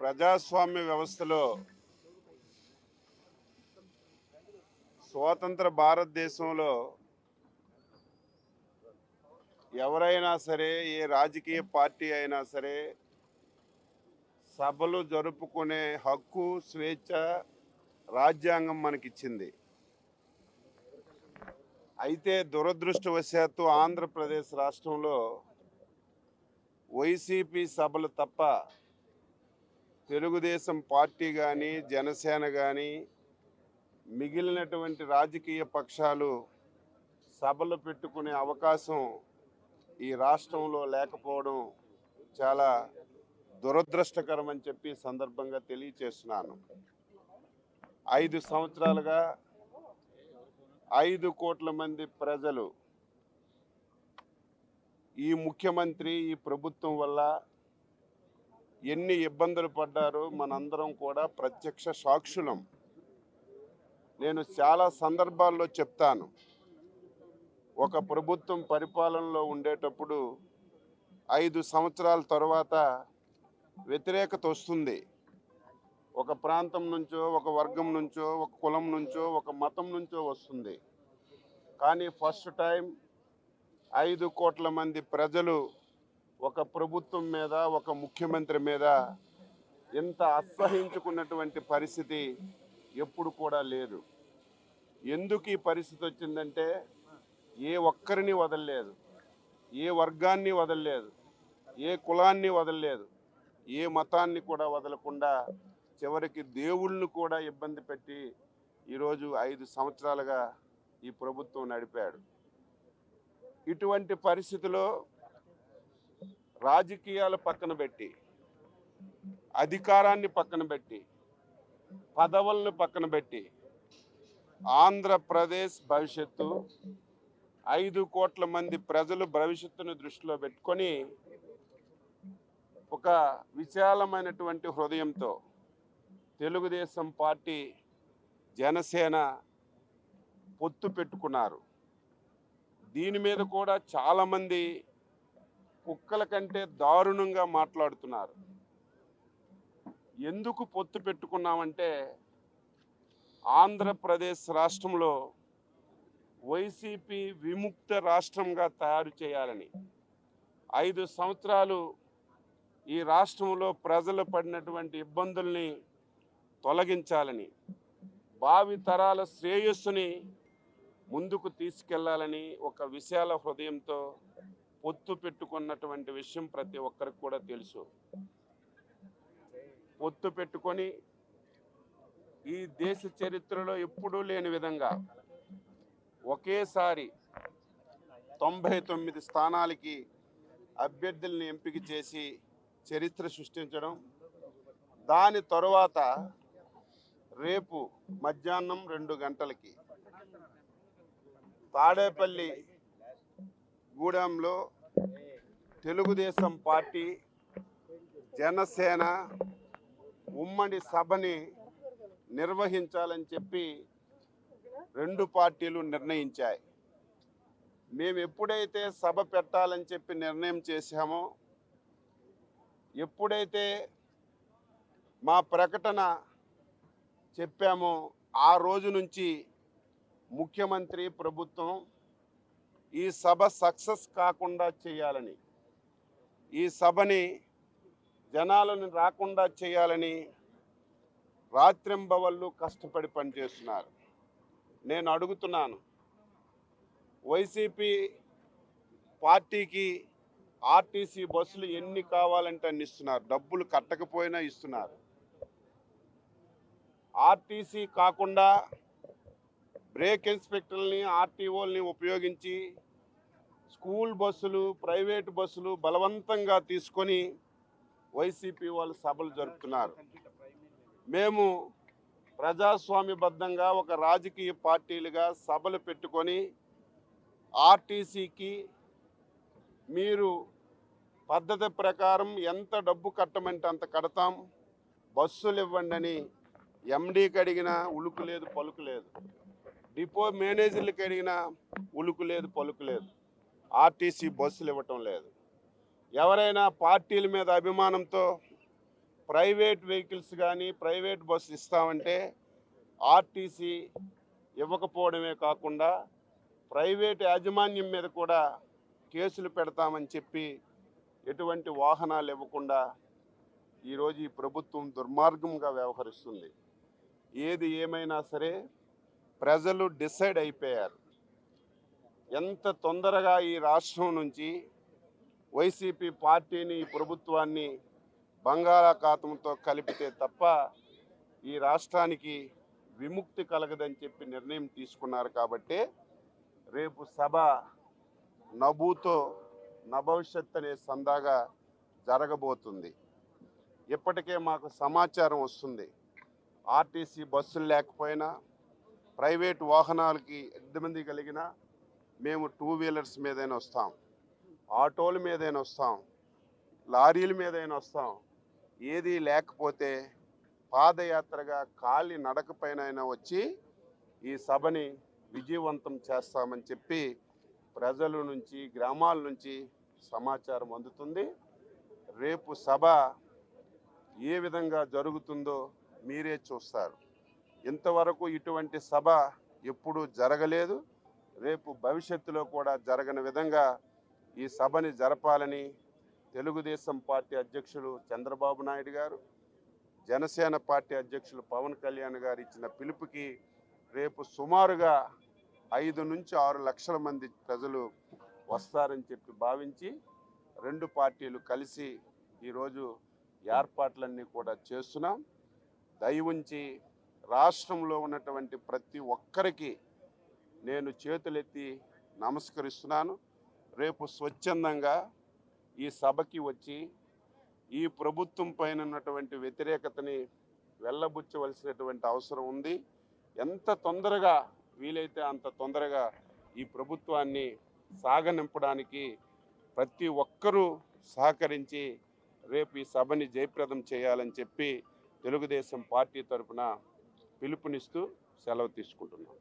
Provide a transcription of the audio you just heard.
ప్రజాస్వామ్య వ్యవస్థలో స్వతంత్ర భారతదేశంలో ఎవరైనా సరే ఏ రాజకీయ పార్టీ అయినా సరే సభలు జరుపుకునే హక్కు స్వేచ్ఛ రాజ్యాంగం మనకిచ్చింది. అయితే దురదృష్టవశాత్తు ఆంధ్రప్రదేశ్ రాష్ట్రంలో వైసీపీ సభలు తప్ప తెలుగుదేశం పార్టీ కానీ జనసేన కానీ మిగిలినటువంటి రాజకీయ పక్షాలు సభలు పెట్టుకునే అవకాశం ఈ రాష్ట్రంలో లేకపోవడం చాలా దురదృష్టకరం అని చెప్పి సందర్భంగా తెలియచేస్తున్నాను. ఐదు సంవత్సరాలుగా ఐదు కోట్ల మంది ప్రజలు ఈ ముఖ్యమంత్రి ఈ ప్రభుత్వం వల్ల ఎన్ని ఇబ్బందులు పడ్డారో మనందరం కూడా ప్రత్యక్ష సాక్షులం. నేను చాలా సందర్భాల్లో చెప్తాను. ఒక ప్రభుత్వం పరిపాలనలో ఉండేటప్పుడు ఐదు సంవత్సరాల తర్వాత వ్యతిరేకత వస్తుంది. ఒక ప్రాంతం నుంచో ఒక వర్గం నుంచో ఒక కులం నుంచో ఒక మతం నుంచో వస్తుంది. కానీ ఫస్ట్ టైం ఐదు కోట్ల మంది ప్రజలు ఒక ప్రభుత్వం మీద ఒక ముఖ్యమంత్రి మీద ఎంత అసహించుకున్నటువంటి పరిస్థితి ఎప్పుడు కూడా లేదు. ఎందుకు ఈ పరిస్థితి వచ్చిందంటే ఏ ఒక్కరిని వదలలేదు ఏ వర్గాన్ని వదలలేదు ఏ కులాన్ని వదలలేదు ఏ మతాన్ని కూడా వదలకుండా చివరికి దేవుళ్ళను కూడా ఇబ్బంది పెట్టి ఈరోజు ఐదు సంవత్సరాలుగా ఈ ప్రభుత్వం నడిపాడు. ఇటువంటి పరిస్థితిలో రాజకీయాలు పక్కన పెట్టి అధికారాన్ని పక్కన పెట్టి పదవులను పక్కన పెట్టి ఆంధ్రప్రదేశ్ భవిష్యత్తు ఐదు కోట్ల మంది ప్రజలు భవిష్యత్తును దృష్టిలో పెట్టుకొని ఒక విశాలమైనటువంటి హృదయంతో తెలుగుదేశం పార్టీ జనసేన పొత్తు పెట్టుకున్నారు. దీని మీద కూడా చాలామంది కుక్కల కంటే దారుణంగా మాట్లాడుతున్నారు. ఎందుకు పొత్తు పెట్టుకున్నామంటే ఆంధ్రప్రదేశ్ రాష్ట్రంలో వైసీపీ విముక్త రాష్ట్రంగా తయారు చేయాలని ఐదు సంవత్సరాలు ఈ రాష్ట్రంలో ప్రజలు పడినటువంటి ఇబ్బందుల్ని తొలగించాలని భావి తరాల శ్రేయస్సుని ముందుకు తీసుకెళ్ళాలని ఒక విశాల హృదయంతో పొత్తు పెట్టుకున్నటువంటి విషయం ప్రతి ఒక్కరికి కూడా తెలుసు. పొత్తు పెట్టుకొని ఈ దేశ చరిత్రలో ఎప్పుడూ లేని విధంగా ఒకేసారి తొంభై తొమ్మిది స్థానాలకి అభ్యర్థుల్ని ఎంపిక చేసి చరిత్ర సృష్టించడం దాని తరువాత రేపు మధ్యాహ్నం రెండు గంటలకి తాడేపల్లి గూడెంలో తెలుగుదేశం పార్టీ జనసేన ఉమ్మడి సభని నిర్వహించాలని చెప్పి రెండు పార్టీలు నిర్ణయించాయి. మేము ఎప్పుడైతే సభ పెట్టాలని చెప్పి నిర్ణయం చేశామో ఎప్పుడైతే మా ప్రకటన చెప్పామో ఆ రోజు నుంచి ముఖ్యమంత్రి ప్రభుత్వం ఈ సభ సక్సెస్ కాకుండా చేయాలని ఈ సభని జనాలను రాకుండా చేయాలని రాత్రింబవళ్ళు కష్టపడి పనిచేస్తున్నారు. నేను అడుగుతున్నాను వైసీపీ పార్టీకి ఆర్టీసీ బస్సులు ఎన్ని కావాలంటే అన్ని ఇస్తున్నారు డబ్బులు కట్టకపోయినా ఇస్తున్నారు. ఆర్టీసీ కాకుండా బ్రేక్ ఇన్స్పెక్టర్ని ఆర్టీఓల్ని ఉపయోగించి స్కూల్ బస్సులు ప్రైవేట్ బస్సులు బలవంతంగా తీసుకొని వైసీపీ వాళ్ళు సభలు జరుపుతున్నారు. మేము ప్రజాస్వామ్యబద్ధంగా ఒక రాజకీయ పార్టీలుగా సభలు పెట్టుకొని ఆర్టీసీకి మీరు పద్ధతి ప్రకారం ఎంత డబ్బు కట్టమంటే అంత కడతాం. బస్సులు ఇవ్వండి అని ఎండీకి అడిగినా ఉలుకు లేదు పలుకు లేదు. డిపో మేనేజర్లకు అడిగినా ఉలుకు లేదు పలుకు లేదు. ఆర్టీసీ బస్సులు ఇవ్వటం లేదు. ఎవరైనా పార్టీల మీద అభిమానంతో ప్రైవేట్ వెహికల్స్ కానీ ప్రైవేట్ బస్సు ఇస్తామంటే ఆర్టీసీ ఇవ్వకపోవడమే కాకుండా ప్రైవేట్ యాజమాన్యం మీద కూడా కేసులు పెడతామని చెప్పి ఎటువంటి వాహనాలు ఇవ్వకుండా ఈరోజు ఈ ప్రభుత్వం దుర్మార్గంగా వ్యవహరిస్తుంది. ఏది ఏమైనా సరే ప్రజలు డిసైడ్ అయిపోయారు. ఎంత తొందరగా ఈ రాష్ట్రం నుంచి వైసీపీ పార్టీని ఈ ప్రభుత్వాన్ని బంగాళాఖాతంతో కలిపితే తప్ప ఈ రాష్ట్రానికి విముక్తి కలగదని చెప్పి నిర్ణయం తీసుకున్నారు కాబట్టి రేపు సభ నభూతో నభవిష్యత్ అనే సందాగా జరగబోతుంది. ఇప్పటికే మాకు సమాచారం వస్తుంది. ఆర్టీసీ బస్సులు లేకపోయినా ప్రైవేట్ వాహనాలకి ఎంతమంది కలిగినా మేము టూ వీలర్స్ మీదైనా వస్తాం. ఆటోల మీదైనా వస్తాం. లారీల మీదైనా వస్తాం. ఏది లేకపోతే పాదయాత్రగా కాలి నడకపైన వచ్చి ఈ సభని విజయవంతం చేస్తామని చెప్పి ప్రజల నుంచి గ్రామాల నుంచి సమాచారం అందుతుంది. రేపు సభ ఏ విధంగా జరుగుతుందో మీరే చూస్తారు. ఇంతవరకు ఇటువంటి సభ ఎప్పుడూ జరగలేదు. రేపు భవిష్యత్తులో కూడా జరగని విధంగా ఈ సభని జరపాలని తెలుగుదేశం పార్టీ అధ్యక్షులు చంద్రబాబు నాయుడు గారు జనసేన పార్టీ అధ్యక్షులు పవన్ కళ్యాణ్ గారు ఇచ్చిన పిలుపుకి రేపు సుమారుగా ఐదు నుంచి ఆరు లక్షల మంది ప్రజలు వస్తారని చెప్పి భావించి రెండు పార్టీలు కలిసి ఈరోజు ఏర్పాట్లన్నీ కూడా చేస్తున్నాం. దయవుంచి రాష్ట్రంలో ఉన్నటువంటి ప్రతి ఒక్కరికి నేను చేతులెత్తి నమస్కరిస్తున్నాను. రేపు స్వచ్ఛందంగా ఈ సభకి వచ్చి ఈ ప్రభుత్వం పైన ఉన్నటువంటి వ్యతిరేకతని వెళ్ళబుచ్చవలసినటువంటి అవసరం ఉంది. ఎంత తొందరగా వీలైతే అంత తొందరగా ఈ ప్రభుత్వాన్ని సాగనింపడానికి ప్రతి ఒక్కరూ సహకరించి రేపు ఈ సభని జయప్రదం చేయాలని చెప్పి తెలుగుదేశం పార్టీ తరఫున పిలుపునిస్తూ సెలవు తీసుకుంటున్నాం.